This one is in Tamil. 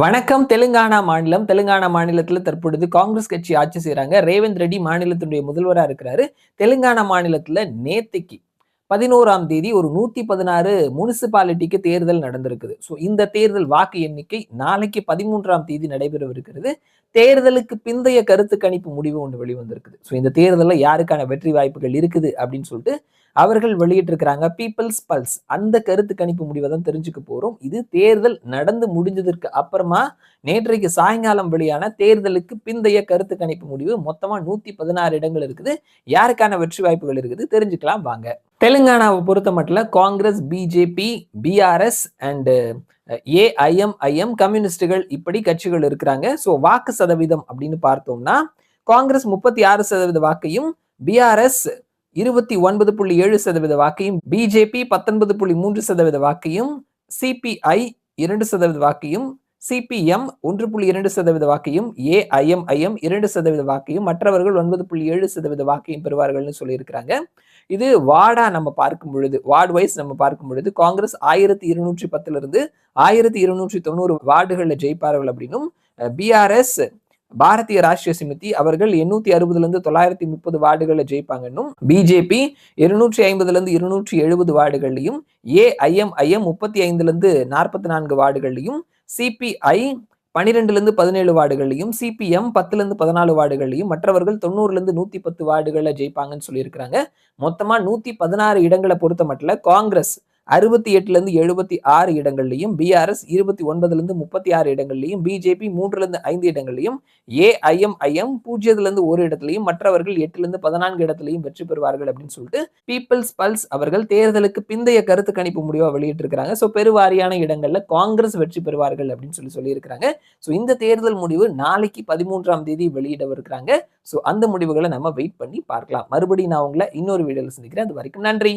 வணக்கம். தெலுங்கானா மாநிலம். தெலுங்கானா மாநிலத்தில் தற்பொழுது காங்கிரஸ் கட்சி ஆட்சி செய்கிறாங்க ரேவந்த் ரெட்டி மாநிலத்தினுடைய முதல்வராக இருக்கிறாரு. தெலுங்கானா மாநிலத்தில் நேத்திக்கு பதினோராம் தேதி ஒரு நூற்றி பதினாறு முனிசிபாலிட்டிக்கு தேர்தல் நடந்திருக்குது. ஸோ இந்த தேர்தல் வாக்கு எண்ணிக்கை நாளைக்கு பதிமூன்றாம் தேதி நடைபெறவிருக்கிறது. தேர்தலுக்கு பிந்தைய கருத்து கணிப்பு முடிவு ஒன்று வெளிவந்திருக்குது. ஸோ இந்த தேர்தலில் யாருக்கான வெற்றி வாய்ப்புகள் இருக்குது அப்படின்னு சொல்லிட்டு அவர்கள் வெளியிட்டிருக்கிறாங்க பீப்புள்ஸ் பல்ஸ் அந்த கருத்து கணிப்பு முடிவை தான் தெரிஞ்சுக்க போறோம். இது தேர்தல் நடந்து முடிஞ்சதற்கு அப்புறமா நேற்றைக்கு சாயங்காலம் வெளியான தேர்தலுக்கு பிந்தைய கருத்து கணிப்பு முடிவு மொத்தமா நூத்தி பதினாறு இடங்கள் இருக்குது. யாருக்கான வெற்றி வாய்ப்புகள் இருக்குது தெரிஞ்சுக்கலாம் வாங்க. தெலுங்கானாவை பொறுத்த மட்டும் Congress BJP BRS and AIMIM கம்யூனிஸ்டுகள் இப்படி கட்சிகள் இருக்கிறாங்க. ஸோ வாக்கு சதவீதம் அப்படின்னு பார்த்தோம்னா காங்கிரஸ் முப்பத்தி ஆறு சதவீத வாக்கையும் பிஆர்எஸ் இருபத்தி ஒன்பது புள்ளி ஏழு சதவீத வாக்கையும் பிஜேபி பத்தொன்பது புள்ளி மூன்று சதவீத வாக்கையும் சிபிஐ இரண்டு சதவீத வாக்கையும் சிபிஎம் ஒன்று புள்ளி இரண்டு சதவீத வாக்கையும் ஏஐஎம்ஐஎம் இரண்டு சதவீத வாக்கையும் மற்றவர்கள் ஒன்பது புள்ளி ஏழு சதவீத வாக்கையும் பெறுவார்கள்னு சொல்லியிருக்கிறாங்க. இது வார்டா நம்ம பார்க்கும் பொழுது வார்டு வைஸ் நம்ம பார்க்கும் பொழுது காங்கிரஸ் ஆயிரத்தி இருநூற்றி பத்துல இருந்து ஆயிரத்தி இருநூற்றி தொண்ணூறு வார்டுகளில் ஜெயிப்பார்கள் அப்படின்னும் பிஆர்எஸ் பாரதிய ராஷ்டிரிய சமிதி அவர்கள் எண்ணூத்தி அறுபதுல இருந்து தொள்ளாயிரத்தி முப்பது வார்டுகளை ஜெயிப்பாங்கன்னும் பிஜேபி இருநூற்றி ஐம்பதுல இருந்து இருநூற்றி எழுபது வார்டுகள்லையும் ஏஐஎம்ஐஎம் முப்பத்தி ஐந்துல இருந்து நாற்பத்தி நான்கு வார்டுகள்லையும் சிபிஐ பனிரெண்டுல இருந்து பதினேழு வார்டுகள்லையும் சிபிஎம் பத்துல இருந்து பதினாலு வார்டுகள்லையும் மற்றவர்கள் தொண்ணூறுல இருந்து நூத்தி பத்து வார்டுகளை ஜெயிப்பாங்கன்னு சொல்லியிருக்கிறாங்க. மொத்தமா நூத்தி பதினாறு இடங்களை பொறுத்த மட்டும் காங்கிரஸ் அறுபத்தி எட்டுலேருந்து எழுபத்தி ஆறு இடங்கள்லையும் பிஆர்எஸ் இருபத்தி ஒன்பதுலேருந்து முப்பத்தி ஆறு இடங்கள்லையும் பிஜேபி மூன்றுலேருந்து ஐந்து இடங்கள்லையும் ஏஐஎம்ஐஎம் பூஜ்ஜியத்துலேருந்து ஒரு இடத்துலையும் மற்றவர்கள் எட்டுலேருந்து பதினான்கு இடத்துலையும் வெற்றி பெறுவார்கள் அப்படின்னு சொல்லிட்டு பீப்புள்ஸ் பல்ஸ் அவர்கள் தேர்தலுக்கு பிந்தைய கருத்து கணிப்பு முடிவாக வெளியிட்டிருக்கிறாங்க. ஸோ பெருவாரியான இடங்களில் காங்கிரஸ் வெற்றி பெறுவார்கள் அப்படின்னு சொல்லி சொல்லியிருக்கிறாங்க. ஸோ இந்த தேர்தல் முடிவு நாளைக்கு பதிமூன்றாம் தேதி வெளியிடவிருக்கிறாங்க. ஸோ அந்த முடிவுகளை நம்ம வெயிட் பண்ணி பார்க்கலாம். மறுபடியும் நான் உங்களை இன்னொரு வீடியோவில் சந்திக்கிறேன். அது வரைக்கும் நன்றி.